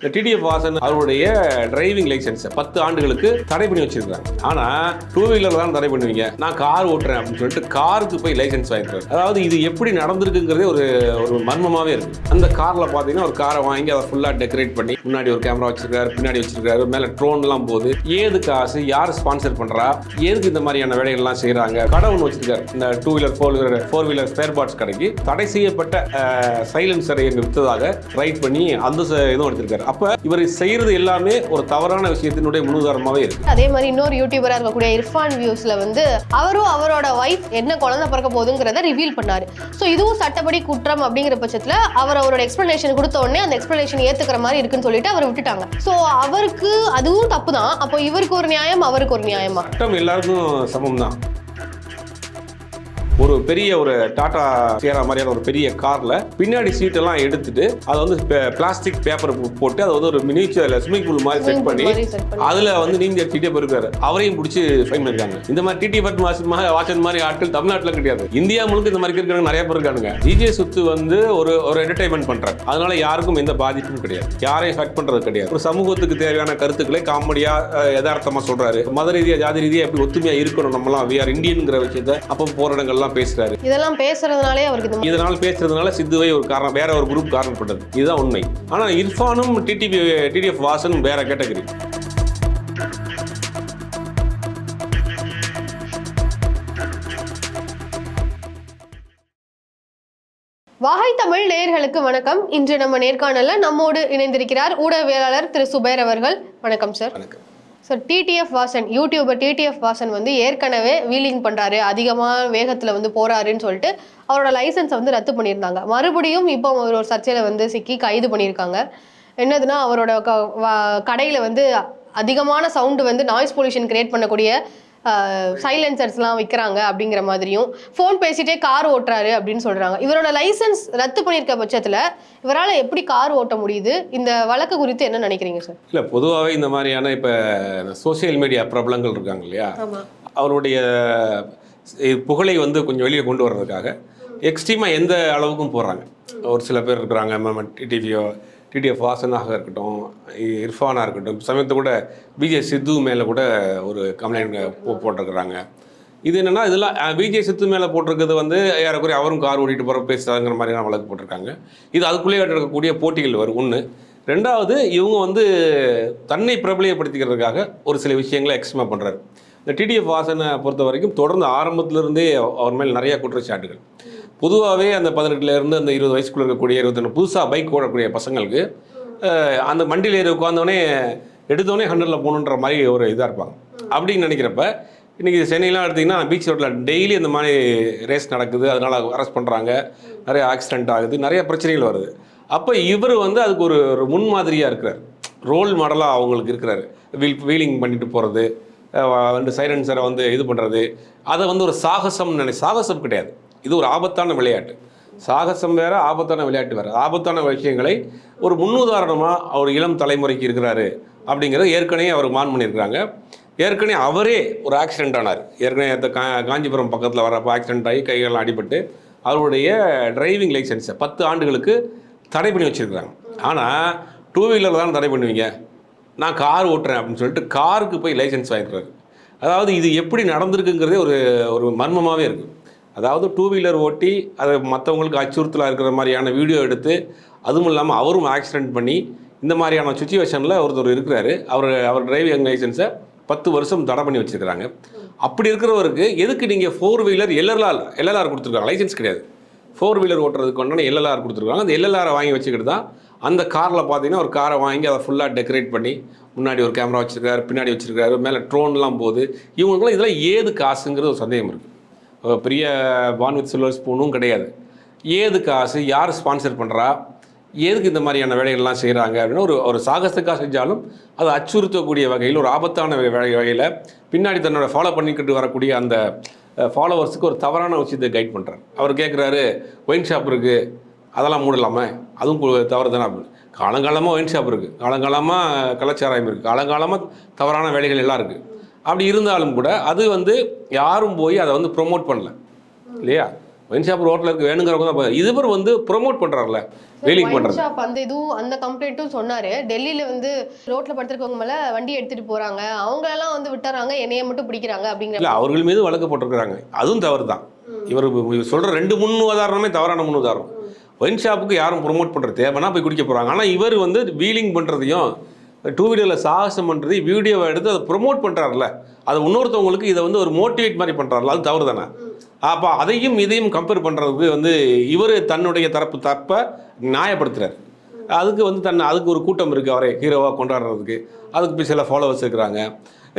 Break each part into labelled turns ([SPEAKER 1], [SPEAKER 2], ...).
[SPEAKER 1] இந்த டிடிஎஃப் வாசன் அவருடைய driving licence பத்து ஆண்டுகளுக்கு தடை பண்ணி வச்சிருக்காங்க. ஆனா டூ வீலர் தான் தடை பண்ணுவீங்க. நான் கார் ஓட்டுறேன் அப்படின்னு சொல்லிட்டு காருக்கு போய் லைசன்ஸ் வாங்கிக்கிறேன் அதாவது இது எப்படி நடந்திருக்குங்கிறதே ஒரு ஒரு மர்மமாவே இருக்கு. அந்த கார்ல பாத்தீங்கன்னா ஒரு காரை வாங்கி அதை ஃபுல்லா டெக்கரேட் பண்ணி முன்னாடி ஒரு கேமரா வச்சிருக்காரு பின்னாடி வச்சிருக்காரு மேல ட்ரோன் எல்லாம் போகுது ஏது காசு யார் ஸ்பான்சர் பண்றா எதுக்கு இந்த மாதிரியான வேலைகள்லாம் செய்யறாங்க கடை ஒன்று வச்சிருக்காரு. இந்த two wheeler four wheeler four wheeler spare parts கடைக்கு தடை செய்யப்பட்ட சைலன்சரை விற்றதாக வித்ததாக ரைட் பண்ணி அந்த ச- இதுவும் எடுத்திருக்காரு. அப்ப இவர் செய்யறது எல்லாமே ஒரு தவறான விஷயத்தினுடைய முன்னுதாரணமாவே இருக்கு.
[SPEAKER 2] அதே மாதிரி இன்னொரு யூடியூபரா இருக்கக்கூடிய இர்ஃபான் வியூஸ்ல வந்து அவரும் அவரோட ஒய்ஃப் என்ன குழந்தை பிறக்க போகுதுங்கிறத ரிவீல் பண்ணாரு. ஸோ இதுவும் சட்டப்படி குற்றம் அப்படிங்கிற பட்சத்துல அவர் அவரோட எக்ஸ்பிளனேஷன் கொடுத்த உடனே அந்த எக்ஸ்பிளனேஷன் ஏத்துக்கிற மாதிரி இருக்குன்னு சொல்லிட்டு அவர் விட்டுட்டாங்க. ஸோ அவருக்கு அதுவும் தப்பு தான் அப்போ இவருக்கு ஒரு நியாயம் அவருக்கு ஒரு நியாயமா?
[SPEAKER 1] சட்டம் எல்லாருக்கும் சமம் தான் ஒரு பெரிய ஒரு டாடா சேரா மாதிரியான ஒரு பெரிய கார்ல பின்னாடி சீட்டெல்லாம் எடுத்துட்டு அதை வந்து பிளாஸ்டிக் பேப்பர் போட்டு அதை வந்து ஒரு மினிச்சர் ஸ்விமிங் பூல் மாதிரி செட் பண்ணி. அதுல வந்து நீங்க டிடி போயிருக்காரு அவரையும் பிடிச்சி ஃபைன் பண்ணிருக்காங்க. இந்த மாதிரி டிடி பட் வாட்சன் மாதிரி ஆட்கள் தமிழ்நாட்டுல கிடையாது. இந்தியா முழுக்க இந்த மாதிரி இருக்கிறவங்க நிறைய பேர் இருக்காங்க டிஜே சுத்து வந்து ஒரு ஒரு என்டர்டைன்மெண்ட் பண்றாங்க அதனால யாருக்கும் எந்த பாதிப்பும் கிடையாது. யாரையும் ஹர்ட் பண்றது கிடையாது. ஒரு சமூகத்துக்கு தேவையான கருத்துக்களை காமெடியா யதார்த்தமா சொல்றாரு. மத ரீதியா ஜாதி ரீதியா எப்படி ஒத்துமையா இருக்கணும் நம்மலாம். வி ஆர் இந்தியன்ங்கிற விஷயத்த அப்போ போற இடங்கள்லாம் பேசுறாரு.
[SPEAKER 2] இதெல்லாம் பேசுறதுனாலே அவருக்கு
[SPEAKER 1] இதனால் பேசுறதுனால சித்துவை ஒரு காரணம் வேற ஒரு குரூப் காரணப்பட்டது. இதுதான் உண்மை. ஆனா இர்ஃபானும் டிடிபி டிடிஎஃப் வாசனும் வேற கேட்டகரி
[SPEAKER 2] வாகை தமிழ் நேயர்களுக்கு வணக்கம். இன்று நம்ம நேர்காணல்ல நம்மோடு இணைந்திருக்கிறார் ஊடகவியலாளர் திரு சுபேர் அவர்கள். வணக்கம் சார்.
[SPEAKER 1] வணக்கம்.
[SPEAKER 2] Sir TTF Vasan YouTuber TTF Vasan வந்து ஏற்கனவே வீலிங் பண்ணுறாரு அதிகமாக வேகத்தில் வந்து போகிறாருன்னு சொல்லிட்டு அவரோட லைசன்ஸை வந்து ரத்து பண்ணியிருந்தாங்க. மறுபடியும் இப்போ அவர் ஒரு சர்ச்சையில் வந்து சிக்கி கைது பண்ணியிருக்காங்க. என்னதுன்னா அவரோட க- கடையில் வந்து அதிகமான சவுண்டு வந்து நாய்ஸ் பொல்யூஷன் கிரியேட் பண்ணக்கூடிய சைலன்சர்ஸ்லாம் விற்கிறாங்க அப்படிங்கிற மாதிரியும். ஃபோன் பேசிட்டே கார் ஓட்டுறாரு அப்படின்னு சொல்றாங்க. இவரோட லைசன்ஸ் ரத்து பண்ணியிருக்க பட்சத்துல இவரால் எப்படி கார் ஓட்ட முடியுது? இந்த வழக்கு குறித்து என்ன நினைக்கிறீங்க சார்
[SPEAKER 1] இல்ல பொதுவாகவே இந்த மாதிரியான இப்ப சோஷியல் மீடியா பிரபலங்கள் இருக்காங்க இல்லையா? அவருடைய புகழை வந்து கொஞ்சம் வெளியே கொண்டு வர்றதுக்காக எக்ஸ்ட்ரீமாக எந்த அளவுக்கும் போடுறாங்க ஒரு சில பேர் இருக்கிறாங்க டிடிவியோ டிடிஎஃப் வாசனாக இருக்கட்டும் இர்ஃபானாக இருக்கட்டும் சமயத்தில் கூட பிஜே சித்து மேலே கூட ஒரு கம்ப்ளைண்ட் போட்டிருக்கிறாங்க. இது என்னென்னா இதெல்லாம் விஜய் சித்து மேலே போட்டிருக்கிறது வந்து ஏறக்குறைய அவரும் கார் ஓட்டிட்டு போகிற பேசுகிறாங்கிற மாதிரியான வழக்கு போட்டிருக்காங்க. இது அதுக்குள்ளேயே நடக்கக்கூடிய போட்டிகள் வரும். ஒன்று ரெண்டாவது இவங்க வந்து தன்னை பிரபலியப்படுத்திக்கிறதுக்காக ஒரு சில விஷயங்களை எக்ஸ்ட்ரீமா பண்ணுறாரு இந்த டிடிஎஃப் வாசனை பொறுத்த வரைக்கும் தொடர்ந்து ஆரம்பத்திலிருந்தே அவர் மேல் நிறைய குற்றச்சாட்டுகள். பொதுவாகவே அந்த பதினெட்டுலேருந்து அந்த இருபது வயசுக்குள்ள இருக்கக்கூடிய இருபத்தொன்று புதுசாக பைக் ஓடக்கூடிய பசங்களுக்கு அந்த வண்டியில் ஏறி உட்காந்தோடனே எடுத்தோடனே ஹண்ட்ரடில் போகணுன்ற மாதிரி ஒரு இதாக இருப்பாங்க. அப்படின்னு நினைக்கிறப்ப இன்றைக்கி சென்னையெலாம் எடுத்திங்கன்னா பீச் ரோட்டில் டெய்லி இந்த மாதிரி ரேஸ் நடக்குது அதனால் அரெஸ்ட் பண்ணுறாங்க நிறைய ஆக்சிடென்ட் ஆகுது நிறைய பிரச்சனைகள் வருது. அப்போ இவர் வந்து அதுக்கு ஒரு ஒரு முன்மாதிரியாக இருக்கிறார். ரோல் மாடலாக அவங்களுக்கு இருக்கிறாரு. வீல் வீலிங் பண்ணிட்டு போகிறது வந்து சைலன்சரை வந்து இது பண்ணுறது அதை வந்து ஒரு சாகசம் நினை சாகசம் கிடையாது. இது ஒரு ஆபத்தான விளையாட்டு. சாகசம் வேறு ஆபத்தான விளையாட்டு வேறு. ஆபத்தான விஷயங்களை ஒரு முன்னுதாரணமாக அவர் இளம் தலைமுறைக்கு இருக்கிறாரு அப்படிங்கிறத ஏற்கனவே அவர் மான் பண்ணியிருக்கிறாங்க. ஏற்கனவே அவரே ஒரு ஆக்சிடென்ட் ஆனார். ஏற்கனவே அந்த கா காஞ்சிபுரம் பக்கத்தில் வரப்போ ஆக்சிடென்ட் ஆகி கைகள் அடிபட்டு அவருடைய டிரைவிங் லைசன்ஸை பத்து ஆண்டுகளுக்கு தடை பண்ணி வச்சுருக்கிறாங்க. ஆனால் டூ வீலர் தான் தடை பண்ணுவீங்க? நான் கார் ஓட்டுறேன் அப்படின்னு சொல்லிட்டு காருக்கு போய் லைசன்ஸ் வாங்கிக்கிறாரு. அதாவது இது எப்படி நடந்திருக்குங்கிறதே ஒரு ஒரு மர்மமாகவே இருக்குது அதாவது டூ வீலர் ஓட்டி அதை மற்றவங்களுக்கு அச்சுறுத்தலாக இருக்கிற மாதிரியான வீடியோ எடுத்து அதுவும் இல்லாமல் அவரும் ஆக்சிடென்ட் பண்ணி இந்த மாதிரியான சுச்சுவேஷனில் ஒருத்தர் இருக்கிறாரு. அவர் அவர் டிரைவிங் லைசன்ஸை பத்து வருஷம் தடை பண்ணி வச்சுருக்கிறாங்க. அப்படி இருக்கிறவருக்கு எதுக்கு நீங்கள் ஃபோர் வீலர் எல்எல்ஆர் எல்எல்ஆர் கொடுத்துருக்காங்க? லைசன்ஸ் கிடையாது. ஃபோர் வீலர் ஓட்டுறதுக்கு ஒன்றான எல்எல்ஆர் கொடுத்துருக்காங்க. அந்த எல்எல்ஆரை வாங்கி வச்சுக்கிட்டு தான் அந்த காரில் பார்த்தீங்கன்னா ஒரு காரை வாங்கி அதை ஃபுல்லாக டெக்கரேட் பண்ணி முன்னாடி ஒரு கேமரா வச்சுருக்காரு பின்னாடி வச்சுருக்காரு மேலே ட்ரோன்லாம் போகுது இவங்களுக்குலாம் இதெல்லாம் ஏது காசுங்கிறது ஒரு சந்தேகம் இருக்குது பெரிய பான் வித் சில்வர் ஸ்பூனும் கிடையாது. ஏது காசு யார் ஸ்பான்சர் பண்ணுறா எதுக்கு இந்த மாதிரியான வேலைகள்லாம் செய்கிறாங்க அப்படின்னா ஒரு ஒரு சாகசத்துக்காக செஞ்சாலும் அது அச்சுறுத்தக்கூடிய வகையில் ஒரு ஆபத்தான வேலை வகையில் பின்னாடி தன்னோட ஃபாலோ பண்ணிக்கிட்டு வரக்கூடிய அந்த ஃபாலோவர்ஸுக்கு ஒரு தவறான விஷயத்தை கைட் பண்ணுறாரு அவர் கேட்குறாரு ஒயின் ஷாப் இருக்குது அதெல்லாம் மூடலாமா? அதுவும் தவறு தானே அப்படின்னு காலங்காலமாக ஒயின் ஷாப் இருக்குது காலங்காலமாக கலாச்சாரம் இருக்குது காலங்காலமாக தவறான வேலைகள் எல்லாம் இருக்குது அப்படி இருந்தாலும் கூட அது வந்து யாரும் போய் அதை வந்து ப்ரொமோட் பண்ணல. இல்லையா? ஒயின் ஷாப் ரோட்டில் இருக்க வேணுங்கிறவங்க தான் இவர் வந்து ப்ரொமோட் பண்ணுறாருல
[SPEAKER 2] ஒயின்
[SPEAKER 1] பண்ணுறது
[SPEAKER 2] ஷாப் அந்த இதுவும் அந்த கம்ப்ளைண்ட்டும் சொன்னாரு. டெல்லியில வந்து ரோட்ல படுத்திருக்கவங்க மேல வண்டி எடுத்துட்டு போறாங்க. அவங்க எல்லாம் வந்து விட்டுறாங்க. என்னைய மட்டும் பிடிக்கிறாங்க அப்படிங்கிற
[SPEAKER 1] இல்லை அவர்கள் மீது வழக்கு போட்டிருக்கிறாங்க. அதுவும் தவறு தான் இவர் இவர் சொல்கிற ரெண்டு முன் உதாரணமே தவறான முன் உதாரணம் ஒயின் ஷாப்புக்கு யாரும் ப்ரொமோட் பண்ணுறது தேவைன்னா போய் குடிக்க போகிறாங்க ஆனால் இவர் வந்து வீலிங் பண்ணுறதையும் டூ வீலரில் சாகசம் பண்ணுறதையும் வீடியோவை எடுத்து அதை ப்ரொமோட் பண்ணுறாருல அது இன்னொருத்தவங்களுக்கு இதை வந்து ஒரு மோட்டிவேட் மாதிரி பண்ணுறாருல அது தவறு தானே அப்போ அதையும் இதையும் கம்பேர் பண்ணுறதுக்கு வந்து இவர் தன்னுடைய தரப்பு தப்பை நியாயப்படுத்துகிறார் அதுக்கு வந்து தன் அதுக்கு ஒரு கூட்டம் இருக்குது அவரை ஹீரோவாக கொண்டாடுறதுக்கு. அதுக்கு போய் சில ஃபாலோவர்ஸ் இருக்கிறாங்க.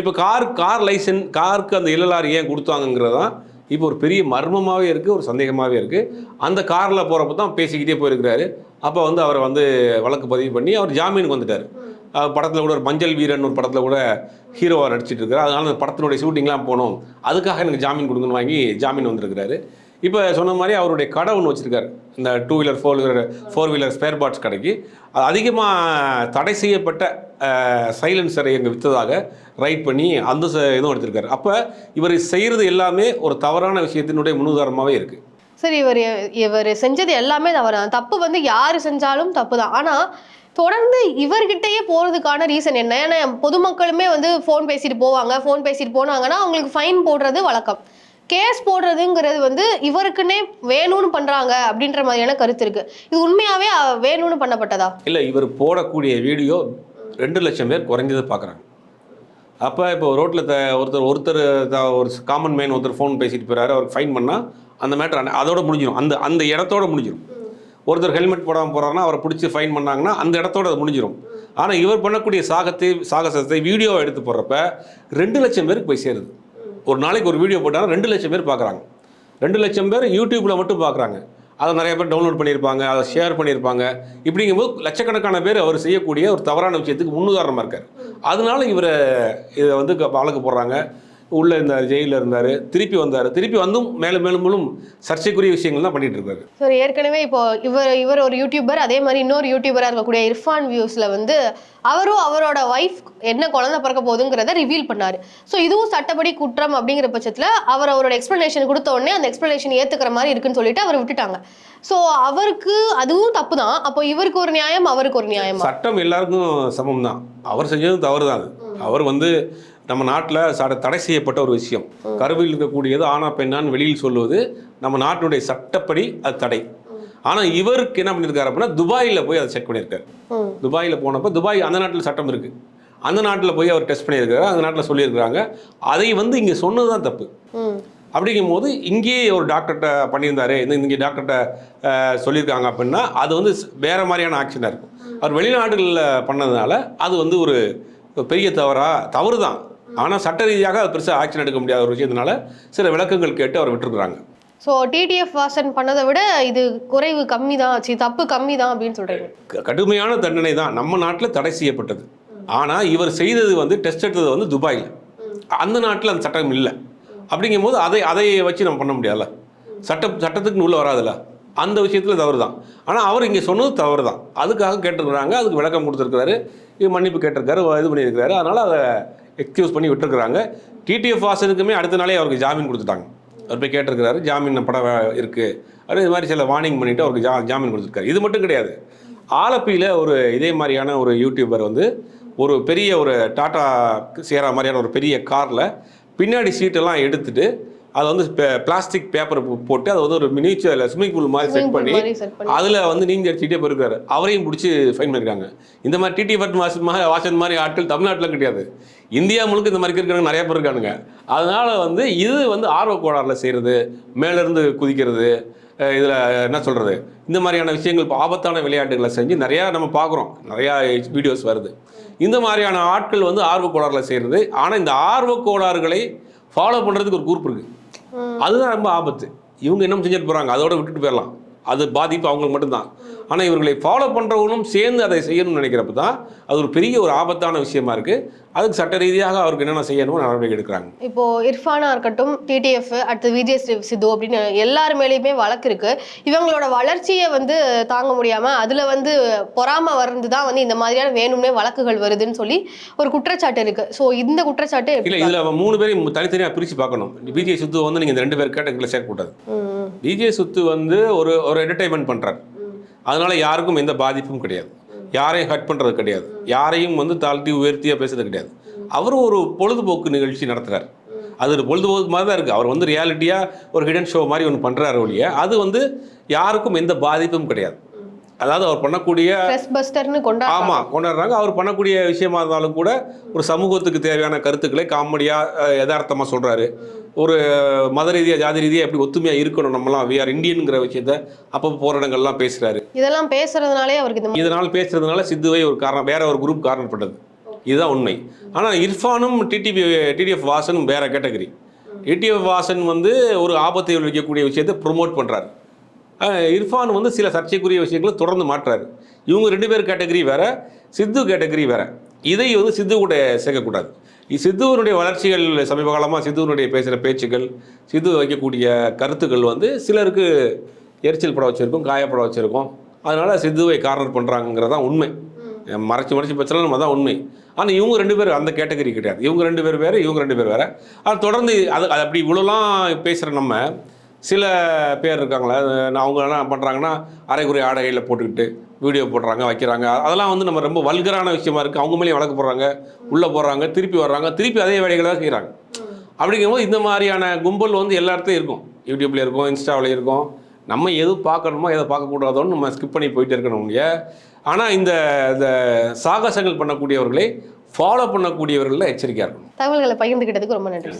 [SPEAKER 1] இப்போ கார் கார் லைசன்ஸ் காருக்கு அந்த இல்லலார் ஏன் கொடுத்தாங்கங்கிறது தான் இப்போ ஒரு பெரிய மர்மமாகவே இருக்குது ஒரு சந்தேகமாகவே இருக்குது அந்த காரில் போகிறப்ப தான் பேசிக்கிட்டே போயிருக்கிறாரு. அப்போ வந்து அவரை வந்து வழக்கு பதிவு பண்ணி அவர் ஜாமீனுக்கு வந்துட்டார். படத்தில் கூட ஒரு மஞ்சள் வீரன் ஒரு படத்தில் கூட ஹீரோவாக நடிச்சிட்டு இருக்காரு. அதனால அந்த படத்தினுடைய ஷூட்டிங்லாம் போகணும் அதுக்காக எனக்கு ஜாமீன் கொடுங்கன்னு வாங்கி ஜாமீன் வந்திருக்கிறாரு. இப்போ சொன்ன மாதிரி அவருடைய கடை ஒன்று வச்சுருக்காரு. இந்த two wheeler four wheeler four wheeler spare parts கடைக்கு. அது அதிகமாக தடை செய்யப்பட்ட சைலன்சரை இங்கே விற்றதாக ரைட் பண்ணி அந்த ச- இதுவும் எடுத்திருக்காரு. அப்போ இவர் செய்கிறது எல்லாமே ஒரு தவறான விஷயத்தினுடைய முன்னுதாரணமாகவே இருக்குது
[SPEAKER 2] சரி இவர் இவர் செஞ்சது எல்லாமே தவறு? தான் தப்பு வந்து யார் செஞ்சாலும் தப்பு தான். ஆனால் தொடர்ந்து இவர்கிட்டயே போகிறதுக்கான ரீசன் என்ன? ஏன்னா பொதுமக்களுமே வந்து ஃபோன் பேசிட்டு போவாங்க. ஃபோன் பேசிட்டு போனாங்கன்னா அவங்களுக்கு ஃபைன் போடுறது வழக்கம். கேஸ் போடுறதுங்கிறது வந்து இவருக்குன்னே வேணும்னு பண்றாங்க அப்படின்ற மாதிரியான கருத்து இருக்கு. இது உண்மையாவே வேணும்னு பண்ணப்பட்டதா?
[SPEAKER 1] இல்லை இவர் போடக்கூடிய வீடியோ ரெண்டு லட்சம் பேர் குறைஞ்சது பார்க்குறாங்க அப்போ இப்போ ரோட்டில் த ஒருத்தர் ஒருத்தர் த- ஒரு காமன் மேன் ஒருத்தர் ஃபோன் பேசிட்டு போறாரு அவருக்கு ஃபைன் பண்ணால் அந்த மேட்டர் அதோட முடிஞ்சிடும் அந்த அந்த இடத்தோட முடிஞ்சிடும் ஒருத்தர் ஹெல்மெட் போடாமல் போகிறாருன்னா அவரை பிடிச்சி ஃபைன் பண்ணாங்கன்னா அந்த இடத்தோட அது முடிஞ்சிடும் ஆனால் இவர் பண்ணக்கூடிய சாகத்தை சாகசத்தை வீடியோவை எடுத்து போடுறப்ப ரெண்டு லட்சம் பேருக்கு போய் சேருது. ஒரு நாளைக்கு ஒரு வீடியோ போட்டால் ரெண்டு லட்சம் பேர் பார்க்குறாங்க. ரெண்டு லட்சம் பேர் யூடியூப்பில் மட்டும் பார்க்குறாங்க. அதை நிறைய பேர் டவுன்லோட் பண்ணியிருப்பாங்க அதை ஷேர் பண்ணியிருப்பாங்க. இப்படிங்கும்போது லட்சக்கணக்கான பேர் அவர் செய்யக்கூடிய ஒரு தவறான விஷயத்துக்கு முன்னுதாரணமாக இருக்கார். அதனால இவரை இதை வந்து க- வழக்கு போடுறாங்க. உள்ளே இருந்தார் ஜெயிலில் இருந்தார் திருப்பி வந்தார். திருப்பி வந்தும் மேலும் மேலும் மேலும் சர்ச்சைக்குரிய விஷயங்கள் தான் பண்ணிட்டு இருக்காரு.
[SPEAKER 2] ஸோ ஏற்கனவே இப்போ இவர் இவர் ஒரு யூடியூபர் அதே மாதிரி இன்னொரு யூடியூபராக இருக்கக்கூடிய இர்ஃபான் வியூஸில் வந்து அவரும் அவரோட ஒய்ஃப் என்ன குழந்தை பிறக்க போகுதுங்கிறத ரிவீல் பண்ணாரு. ஸோ இதுவும் சட்டப்படி குற்றம் அப்படிங்கிற பட்சத்தில் அவர் அவரோட எக்ஸ்ப்ளனேஷன் கொடுத்த உடனே அந்த எக்ஸ்ப்ளனேஷன் ஏற்றுக்கிற மாதிரி இருக்குன்னு சொல்லிட்டு அவர் விட்டுட்டாங்க. ஸோ அவருக்கு அதுவும் தப்பு தான் அப்போ இவருக்கு ஒரு நியாயம் அவருக்கு ஒரு நியாயமா?
[SPEAKER 1] சட்டம் எல்லாருக்கும் சமம் தான் அவர் செஞ்சதும் தவறு தான் அது அவர் வந்து நம்ம நாட்டில் சட தடை செய்யப்பட்ட ஒரு விஷயம். கருவில் இருக்கக்கூடியது ஆனா பெண்ணான்னு வெளியில் சொல்லுவது நம்ம நாட்டினுடைய சட்டப்படி அது தடை. ஆனால் இவருக்கு என்ன பண்ணியிருக்காரு அப்படின்னா துபாயில் போய் அதை செக் பண்ணியிருக்காரு துபாயில் போனப்போ துபாய் அந்த நாட்டில் சட்டம் இருக்குது அந்த நாட்டில் போய் அவர் டெஸ்ட் பண்ணியிருக்காரு அந்த நாட்டில் சொல்லியிருக்கிறாங்க. அதை வந்து இங்கே சொன்னது தான் தப்பு.
[SPEAKER 2] ம்
[SPEAKER 1] அப்படிங்கும்போது இங்கேயே ஒரு டாக்டர்கிட்ட பண்ணியிருந்தாரு இந்த இங்கே டாக்டர்கிட்ட சொல்லியிருக்காங்க அப்படின்னா அது வந்து வேற மாதிரியான ஆக்ஷனாக இருக்கும். அவர் வெளிநாடுகளில் பண்ணதுனால அது வந்து ஒரு பெரிய தவறா தவறு தான் ஆனால் சட்ட ரீதியாக அது பெருசாக ஆக்ஷன் எடுக்க முடியாத ஒரு விஷயத்தினால சில விளக்கங்கள் கேட்டு அவர் விட்டுருக்குறாங்க.
[SPEAKER 2] ஸோ டிடிஎஃப் வாசன் பண்ணதை விட இது குறைவு கம்மி தான் சி தப்பு கம்மி தான் அப்படின்னு சொல்றீங்க.
[SPEAKER 1] க- கடுமையான தண்டனை தான் நம்ம நாட்டில் தடை செய்யப்பட்டது. ஆனால் இவர் செய்தது வந்து டெஸ்ட் எடுத்தது வந்து துபாயில். அந்த நாட்டில் அந்த சட்டம் இல்லை. அப்படிங்கும்போது அதை அதை வச்சு நம்ம பண்ண முடியாதுல்ல. சட்டம் சட்டத்துக்கு உள்ள வராதுல்ல. அந்த விஷயத்தில் தவறு தான் ஆனால் அவர் இங்கே சொன்னது தவறு தான் அதுக்காக கேட்டிருக்கிறாங்க அதுக்கு விளக்கம் கொடுத்துருக்காரு இது மன்னிப்பு கேட்டிருக்காரு இது பண்ணியிருக்காரு அதனால் அதை எக்ஸ்கியூஸ் பண்ணி விட்டுருக்குறாங்க. டிடிஎஃப் வாசனுக்குமே அடுத்த நாளே அவருக்கு ஜாமீன் கொடுத்துட்டாங்க. அவர் போய் கேட்டிருக்கிறாரு ஜாமீன் படம் இருக்குது அது இது மாதிரி சில வார்னிங் பண்ணிவிட்டு அவருக்கு ஜா ஜாமீன் கொடுத்துருக்காரு. இது மட்டும் கிடையாது. ஆலப்பியில் ஒரு இதே மாதிரியான ஒரு யூடியூபர் வந்து ஒரு பெரிய ஒரு டாட்டா சேரா மாதிரியான ஒரு பெரிய காரில் பின்னாடி சீட்டெல்லாம் எடுத்துகிட்டு அதை வந்து பிளாஸ்டிக் பேப்பர் போட்டு அதை வந்து ஒரு மினிச்சர் ஸ்விமிங் பூல் மாதிரி செட் பண்ணி. அதில் வந்து நீந்தி அடிச்சுட்டே போயிருக்காரு. அவரையும் பிடிச்சி ஃபைன் பண்ணியிருக்காங்க இந்த மாதிரி டிடி பட் வாசன் மாதிரி வாசன் மாதிரி ஆட்கள் தமிழ்நாட்டில் கிடையாது. இந்தியா முழுக்க இந்த மாதிரி இருக்கிறவங்க நிறைய பேர் இருக்கானுங்க. அதனால வந்து இது வந்து ஆர்வ கோளாறுல செய்கிறது மேலேருந்து குதிக்கிறது இதில் என்ன சொல்கிறது இந்த மாதிரியான விஷயங்கள் இப்ப ஆபத்தான விளையாட்டுகளை செஞ்சு நிறையா நம்ம பார்க்குறோம் நிறையா வீடியோஸ் வருது. இந்த மாதிரியான ஆட்கள் வந்து ஆர்வ கோளாறுல செய்கிறது ஆனால் இந்த ஆர்வ கோளாறுகளை ஃபாலோ பண்ணுறதுக்கு ஒரு குரூப் இருக்குது அதுதான் ரொம்ப ஆபத்து. இவங்க என்ன செஞ்சுட்டு போகிறாங்க அதோட விட்டுட்டு போயிடலாம். அது பாதிப்பு அவங்களுக்கு மட்டும்தான். ஆனால் இவர்களை ஃபாலோ பண்ணுறவங்களும் சேர்ந்து அதை செய்யணும்னு நினைக்கிறப்ப தான் அது ஒரு பெரிய ஒரு ஆபத்தான விஷயமா இருக்குது அதுக்கு சட்ட ரீதியாக அவருக்கு என்னென்ன செய்யணும் நடவடிக்கை எடுக்கிறாங்க.
[SPEAKER 2] இப்போ இர்ஃபானா இருக்கட்டும் டிடிஎஃப் அடுத்து விஜய் சித்து அப்படின்னு எல்லார் மேலேயுமே வழக்கு இருக்கு. இவங்களோட வளர்ச்சியை வந்து தாங்க முடியாம அதுல வந்து பொறாம வர்றது தான் வந்து இந்த மாதிரியான வேணும்னே வழக்குகள் வருதுன்னு சொல்லி ஒரு குற்றச்சாட்டு இருக்கு. ஸோ இந்த குற்றச்சாட்டு
[SPEAKER 1] இல்லை இதில் மூணு பேரையும் தனித்தனியாக பிரித்து பார்க்கணும். பிஜே சுத்து வந்து நீங்கள் இந்த ரெண்டு பேர் கேட்டகரியில் சேர்க்கக்கூடாது பிஜே சுத்து வந்து ஒரு ஒரு என்டர்டைன்மெண்ட் பண்ணுறாரு அதனால யாருக்கும் எந்த பாதிப்பும் கிடையாது. யாரையும் ஹட் பண்ணுறது கிடையாது. யாரையும் வந்து தாழ்த்தி உயர்த்தியாக பேசுறது கிடையாது. அவர் ஒரு பொழுதுபோக்கு நிகழ்ச்சி நடத்துறாரு. அது ஒரு பொழுதுபோக்கு மாதிரி தான் இருக்குது அவர் வந்து ரியாலிட்டியாக ஒரு ஹிடன் ஷோ மாதிரி ஒன்று பண்ணுறாரு ஒழிய அது வந்து யாருக்கும் எந்த பாதிப்பும் கிடையாது. அதாவது அவர் பண்ணக்கூடிய ஆமாம் கொண்டாடுறாங்க. அவர் பண்ணக்கூடிய விஷயமா இருந்தாலும் கூட ஒரு சமூகத்துக்கு தேவையான கருத்துக்களை காமெடியாக யதார்த்தமாக சொல்கிறாரு ஒரு மத ரீதியாக ஜாதி ரீதியாக எப்படி ஒத்துமையாக இருக்கணும் நம்மலாம்? வி ஆர் இந்தியனுங்கிற விஷயத்த அப்பப்போ போராட்டங்கள்லாம் பேசுகிறாரு
[SPEAKER 2] இதெல்லாம் பேசுறதுனாலே அவருக்கு இந்த
[SPEAKER 1] இதனால் பேசுறதுனால சித்துவை ஒரு காரணம் வேற ஒரு குரூப் காரணப்பட்டது. இதுதான் உண்மை. ஆனால் இர்ஃபானும் டிடிபி டிடிஎஃப் வாசனும் வேற கேட்டகரி டிடிஎஃப் வாசன் வந்து ஒரு ஆபத்தை விளைவிக்கக்கூடிய விஷயத்தை ப்ரொமோட் பண்ணுறாரு இர்ஃபான் வந்து சில சர்ச்சைக்குரிய விஷயங்களை தொடர்ந்து மாற்றுறாரு. இவங்க ரெண்டு பேர் கேட்டகரி வேற சித்து கேட்டகரி வேற. இதை வந்து சித்து கூட சேர்க்கக்கூடாது. சித்துவனுடைய வளர்ச்சிகள் சமீப காலமாக சித்துவனுடைய பேசுகிற பேச்சுக்கள் சித்து வைக்கக்கூடிய கருத்துக்கள் வந்து சிலருக்கு எரிச்சல் பட வச்சிருக்கும் காயப்பட வச்சிருக்கும். அதனால் சித்துவை கார்னர் பண்ணுறாங்கிறது தான் உண்மை மறைச்சு மறைச்சு பேசலாம் நம்ம தான் உண்மை. ஆனால் இவங்க ரெண்டு பேர் அந்த கேட்டகரி கிடையாது. இவங்க ரெண்டு பேர் வேறு இவங்க ரெண்டு பேர் வேறு. அது தொடர்ந்து அது அது அப்படி இவ்வளோலாம் பேசுகிற நம்ம சில பேர் இருக்காங்களே அவங்க என்ன பண்ணுறாங்கன்னா அரைக்குறை ஆடைகளில் போட்டுக்கிட்டு வீடியோ போடுறாங்க வைக்கிறாங்க. அதெல்லாம் வந்து நம்ம ரொம்ப வல்கரான விஷயமா இருக்குது அவங்க மேலேயும் வழக்கு போடுறாங்க உள்ளே போடுறாங்க திருப்பி வர்றாங்க திருப்பி அதே வேலைகளை தான் செய்கிறாங்க அப்படிங்கும்போது இந்த மாதிரியான கும்பல் வந்து எல்லா இடத்துலையும் இருக்கும். யூடியூப்ல இருக்கும் இன்ஸ்டாவில் இருக்கும். நம்ம எது பார்க்கணுமோ எதை பார்க்கக்கூடாதோன்னு நம்ம ஸ்கிப் பண்ணி போயிட்டு இருக்கணும் இல்லையா ஆனால் இந்த இந்த சாகசங்கள் பண்ணக்கூடியவர்களை ஃபாலோ பண்ணக்கூடியவர்களில் எச்சரிக்கையாக இருக்கணும்.
[SPEAKER 2] தகவல்களை பகிர்ந்துக்கிட்டதுக்கு ரொம்ப நன்றி.